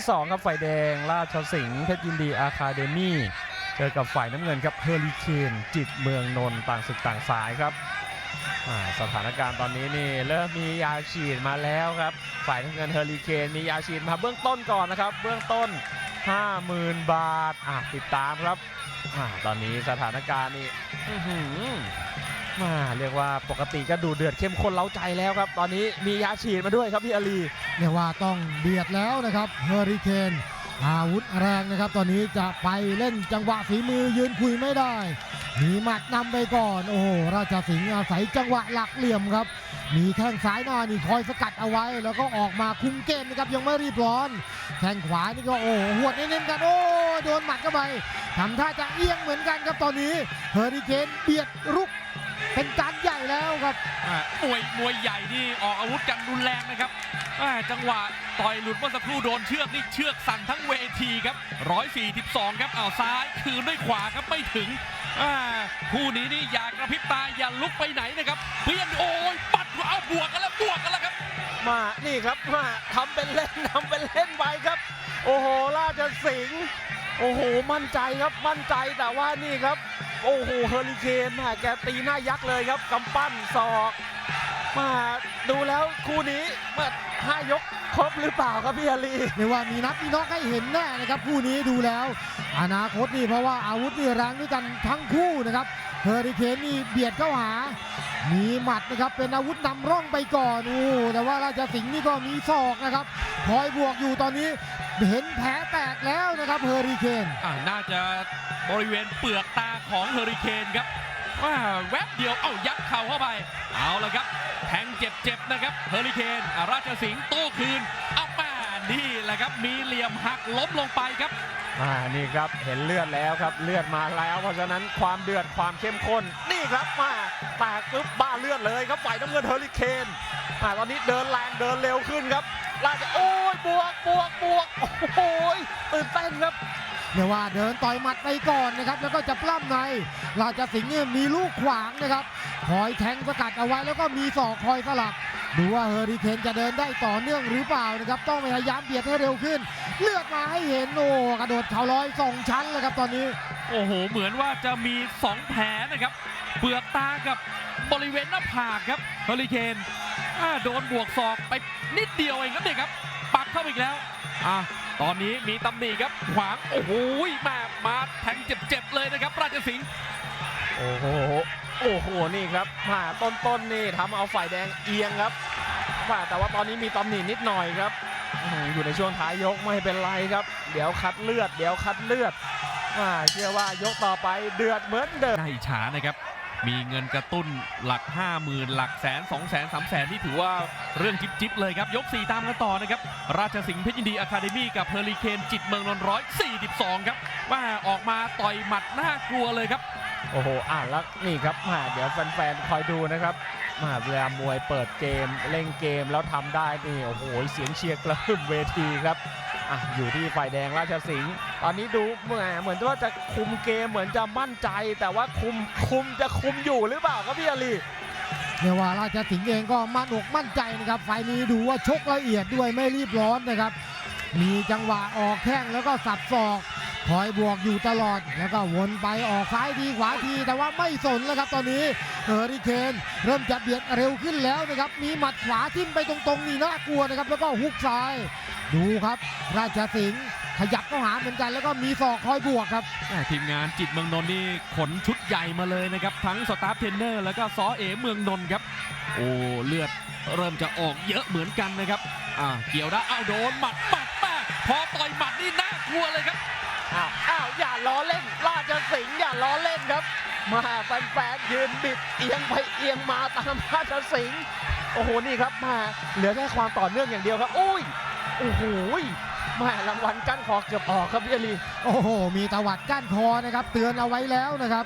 ที่2ครับฝ่ายแดงราชสิงห์เพชรยินดีอาคาเดมี่เจอกับฝ่ายน้ำเงินครับเฮอริเคนจิตเมืองนนท์ต่างศึกต่างสายครับสถานการณ์ตอนนี้นี่เริ่มมียาฉีดมาแล้วครับ ฝ่ายน้ำเงินเฮอริเคนมียาฉีดมาเบื้องต้นก่อนนะครับ เบื้องต้น 50,000 บาทอะติดตามครับอตอนนี้สถานการณ์นี่ มาเรียกว่าปกติก็ดูเดือดเข้มข้นเล้าใจแล้วครับ ตอนนี้มียาฉีดมาด้วยครับพี่อาลีเรียกว่าต้องเบียดแล้วนะครับเฮอริเคนอาวุธแรงนะครับ ตอนนี้จะไปเล่นจังหวะฝีมือยืนคุยไม่ได้มีหมัดนำไปก่อน โอ้โหราชสิงห์อาศัยจังหวะหลักเหลี่ยมครับ มีแข้งซ้ายหน้านี่คอยสกัดเอาไว้ แล้วก็ออกมาคุมเกมนะครับยังไม่รีบร้อน แข้งขวานี่ก็โอ้โหหวดเน้นๆกัน โอ้โดนหมัดเข้าไปทำท่าจะเอียงเหมือนกันครับตอนนี้เฮอริเคนเบียดรุก เป็นการใหญ่แล้วครับอ่ามวยมวยใหญ่นี่ออกอาวุธกันรุนแรงนะครับอ่าจังหวะต่อยหลุดเมื่อสักครู่โดนเชือกนี่เชือกสั่นทั้งเวทีครับ 142 ครับเอาซ้ายคืนด้วยขวาครับไม่ถึงอ่าคู่นี้นี่อย่ากระพริบตาอย่าลุกไปไหนนะครับเพียงโอ้ยปัดเอาบวกกันแล้วบวกกันแล้วครับ มานี่ครับมาทำเป็นเล่นทำเป็นเล่นไปครับ โอ้โหราชสิงห์โอ้โหมั่นใจครับมั่นใจแต่ว่านี่ครับ โอ้โหเฮอริเคนมาแกตีหน้ายักษ์เลยครับกำปั้นศอกมาดูแล้วคู่นี้เมื่อห้ายกครบหรือเปล่าครับพี่อาลีเรียกว่ามีนับมีน็อกให้เห็นแน่นะครับคู่นี้ดูแล้ว อนาคตนี่เพราะว่าอาวุธนี่แรงด้วยกันทั้งคู่นะครับเฮอริเคนนี่เบียดเข้าหา มีหมัดนะครับเป็นอาวุธนำร่องไปก่อนโอ้แต่ว่าราชสิงห์นี่ก็มีศอกนะครับคอยบวกอยู่ตอนนี้ เห็นแผลแตกแล้วนะครับเฮอริเคนอ่าน่าจะบริเวณเปลือกตาของเฮอริเคนครับว่าแวบเดียวเอ้ายัดเข่าเข้าไป เอาละครับแทงเจ็บๆนะครับเฮอริเคนอ่าราชสิงห์โต้คืนเอาแม่นี่แหละครับมีเหลี่ยมหักล้มลงไปครับอ่านี่ครับเห็นเลือดแล้วครับเลือดมาแล้ว เพราะฉะนั้นความเดือดความเข้มข้นนี่ครับมาแตกปุ๊บบ้าเลือดเลยครับฝ่ายน้ำเงินเฮอริเคนอ่าตอนนี้เดินแรงเดินเร็วขึ้นครับ ล่าจะโอ้ยบวกบวกบวกโอ้โหตื่นเต้นครับเรียกว่าเดินต่อยหมัดไปก่อนนะครับ แล้วก็จะปล้ำในราชสิงห์เนี่ยมีลูกขวางนะครับคอยแทงสกัดเอาไว้แล้วก็มีศอกคอยสลับดูว่าเฮอริเคนจะเดินได้ต่อเนื่องหรือเปล่านะครับ ต้องพยายามเบียดให้เร็วขึ้น เลือดมาให้เห็นโอ้กระโดดเข่าลอยสองชั้นเลยครับตอนนี้ โอ้โห เหมือนว่าจะมี 2 แผลนะครับเปลือกตากับบริเวณหน้าผากครับเฮอริเคน อ่าโดนบวกศอกไปนิดเดียวเองครับเนี่ยครับ ปักเข้าไปอีกแล้วอะตอนนี้มีตำหนิครับขวางโอ้โหแม่มาแทงเจ็บๆเลยนะครับ ราชสิงห์โอ้โหโอ้โหนี่ครับมาต้นต้นๆนี่ทำเอาฝ่ายแดงเอียงครับว่าแต่ว่าตอนนี้มีตำหนินิดหน่อยครับอื้อหืออยู่ในช่วงท้ายยกไม่เป็นไรครับ เดี๋ยวคัดเลือด เดี๋ยวคัดเลือดอ่าเชื่อว่ายกต่อไปเดือดเหมือนเดิมน่าอิจฉานะครับ มีเงินกระตุ้นหลัก 50,000 หลักแสน2แสน3แสนที่ถือว่าเรื่องจิ๊บๆเลยครับ ยก 4 ตามกันต่อนะครับ ราชสิงห์เพชรยินดีอะคาเดมี่กับเฮอริเคนจิตเมืองนนท์ร้อย42ครับว่าออกมาต่อยหมัดน่ากลัวเลยครับ โอ้โห อ่านแล้วนี่ครับมาเดี๋ยวแฟนๆ คอยดูนะครับมาเวลามวยเปิดเกมเล่นเกมแล้วทำได้นี่โอ้โหเสียงเชียร์กระหึ่มเวทีครับ อะอยู่ที่ฝ่ายแดงราชสิงห์ตอนนี้ดูเหมือนเหมือนว่าจะคุมเกมเหมือนจะมั่นใจ แต่ว่าคุมคุมจะคุมอยู่หรือเปล่าครับพี่อาลีเรียว่าราชสิงห์เองก็มั่นอกมั่นใจนะครับไฟนี้ดูว่าชกละเอียดด้วยไม่รีบร้อนนะครับ มีจังหวะออกแข้งแล้วก็สับศอก คอยบวกอยู่ตลอดแล้วก็วนไปออกซ้ายทีขวาทีแต่ว่าไม่สนแล้วครับตอนนี้เฮอริเคนเริ่มจะเบียดเร็วขึ้นแล้วนะครับมีหมัดขวาทิ่มไปตรงๆนี่น่ากลัวนะครับแล้วก็ฮุกซ้าย ดูครับ ราชสิงห์ขยับเข้าหาเหมือนกันแล้วก็มีศอกคอยบวกครับทีมงานจิตเมืองนนท์นี่ขนชุดใหญ่มาเลยนะครับ ทั้งสตาฟเทรนเนอร์แล้วก็ซอเอเมืองนนท์ครับ โอ้เลือดเริ่มจะออกเยอะเหมือนกันนะครับอ่าเกี่ยวได้เอาโดนหมัดหมัดแม่พอต่อยหมัดนี่น่ากลัวเลยครับ อ้าวอ้าวอย่าล้อเล่น ราชสิงห์อย่าล้อเล่นครับ มาแฟนๆยืนบิดเอียงไปเอียงมาตามราชสิงห์โอ้โหนี่ครับมาเหลือแค่ความต่อเนื่องอย่างเดียวครับอุ้ยโอ้โหแมารางวัลกั้นคอเกือบออกครับพี่อลีโอ้โห มีตวัดก้านคอนะครับ เตือนเอาไว้แล้วนะครับ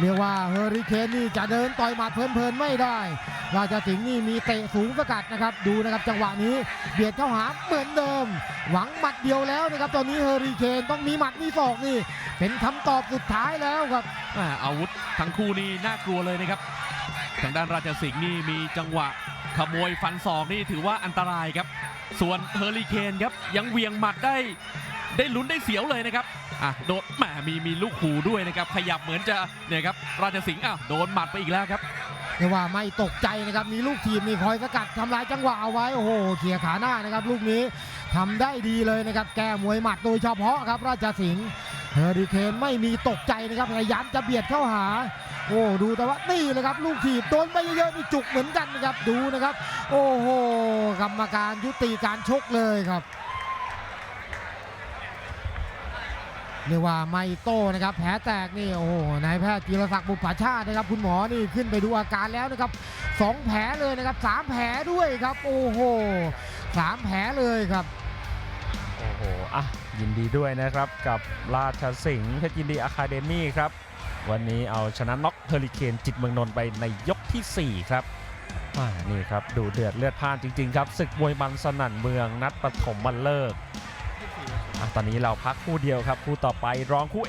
เรียกว่าเฮอริเคนนี่จะเดินต่อยหมัดเพลินๆไม่ได้ราชสิงห์นี่มีเตะสูงสกัดนะครับ ดูนะครับจังหวะนี้เบียดเข้าหาเหมือนเดิม หวังหมัดเดียวแล้วนะครับ ตอนนี้เฮอริเคนต้องมีหมัดมีศอกนี่ เป็นคำตอบสุดท้ายแล้วครับอาวุธทั้งคู่นี่น่ากลัวเลยนะครับ ทางด้านราชสิงห์นี่มีจังหวะขโมยฟันศอกนี่ถือว่าอันตรายครับ ส่วนเฮอริเคนครับยังเวียงหมัดได้ ได้ลุ้นได้เสียวเลยนะครับอะโดนแหมมีมีลูกขู่ด้วยนะครับ ขยับเหมือนจะเนี่ยครับราชสิงห์อ้าวโดนหมัดไปอีกแล้วครับเรียกว่าไม่ตกใจนะครับมีลูกทีมนี่คอยสกัดทำลายจังหวะเอาไว้โอ้โหเขี่ยขาหน้านะครับ ลูกนี้ทำได้ดีเลยนะครับ แก้มวยหมัดโดยเฉพาะครับ ราชสิงห์เฮอริเคนไม่มีตกใจนะครับพยายามจะเบียดเข้าหา โอ้ดูแต่ว่านี่เลยครับ ลูกทีบโดนไปเยอะๆนี่จุกเหมือนกันนะครับดูนะครับ โอ้โหกรรมการยุติการชกเลยครับ เรียกว่าไม่โต้นะครับแผลแตกนี่โอ้โหนายแพทย์จิรศักดิ์บุปผาชาตินะครับ คุณหมอนี่ขึ้นไปดูอาการแล้วนะครับสองแผลเลยนะครับสามแผลด้วยครับ โอ้โหสามแผลเลยครับโอ้โหอะยินดีด้วยนะครับกับราชสิงห์เพชรยินดีอะคาเดมี่ครับวันนี้เอาชนะน็อกเฮอริเคนจิตเมืองนนท์ไปในยกทีสี่4 ครับนี่ครับดูเดือดเลือดพ่านจริง ๆ ครับศึกมวยมันสนั่นเมืองนัดปฐมบันเลิก ตอนนี้เราพักคู่เดียวครับคู่ต่อไปรองคู่